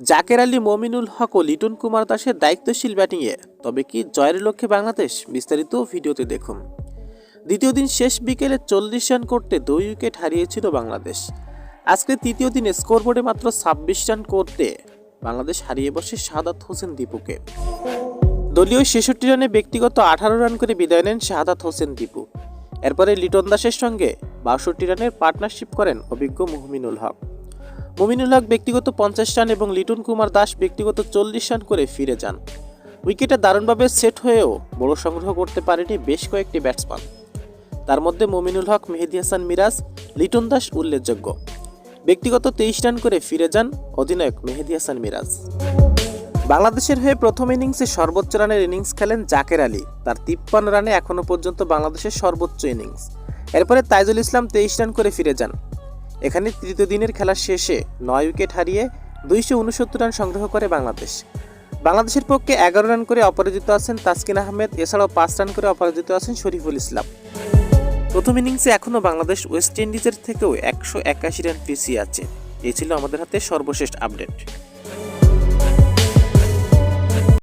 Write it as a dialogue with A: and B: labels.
A: জাকের আলী মমিনুল হক ও লিটন কুমার দাসের দায়িত্বশীল ব্যাটিংয়ে। তবে কি জয়ের লক্ষ্যে বাংলাদেশ? বিস্তারিত ভিডিওতে দেখুন। দ্বিতীয় দিন শেষ বিকেলে চল্লিশ রান করতে দুই উইকেট হারিয়েছিল বাংলাদেশ। আজকে তৃতীয় দিনে স্কোরবোর্ডে মাত্র ছাব্বিশ রান করতে বাংলাদেশ হারিয়ে বসে শাহাদাত হোসেন দীপুকে। দলীয় ছেষট্টি রানে ব্যক্তিগত আঠারো রান করে বিদায় নেন শাহাদাত হোসেন দীপু। এরপরে লিটন দাসের সঙ্গে বাষট্টি রানের পার্টনারশিপ করেন অভিজ্ঞ মুহমিনুল হক। মুমিনুল হক ব্যক্তিগত পঞ্চাশ রান এবং লিটন কুমার দাস ব্যক্তিগত চল্লিশ রান করে ফিরে যান। উইকেটে দারুণভাবে সেট হয়েও বড় সংগ্রহ করতে পারেনি বেশ কয়েকটি ব্যাটসম্যান। তার মধ্যে মুমিনুল হক, মেহেদি হাসান মিরাজ, লিটন দাস উল্লেখযোগ্য। ব্যক্তিগত তেইশ রান করে ফিরে যান অধিনায়ক মেহেদি হাসান মিরাজ। বাংলাদেশের হয়ে প্রথম ইনিংসে সর্বোচ্চ রানের ইনিংস খেলেন জাকের আলী। তার তিপ্পান্ন রানে এখনও পর্যন্ত বাংলাদেশের সর্বোচ্চ ইনিংস। এরপরে তাইজুল ইসলাম তেইশ রান করে ফিরে যান। এখানে তৃতীয় দিনের খেলার শেষে নয় উইকেট হারিয়ে দুইশো উনসত্তর রান সংগ্রহ করে বাংলাদেশ। বাংলাদেশের পক্ষে এগারো রান করে অপরাজিত আছেন তাসকিন আহমেদ, এছাড়াও পাঁচ রান করে অপরাজিত আছেন শরীফুল ইসলাম। প্রথম ইনিংসে এখনও বাংলাদেশ ওয়েস্ট ইন্ডিজের থেকেও একশো একাশি রান পিছিয়ে আছে। এই ছিল আমাদের হাতে সর্বশেষ আপডেট।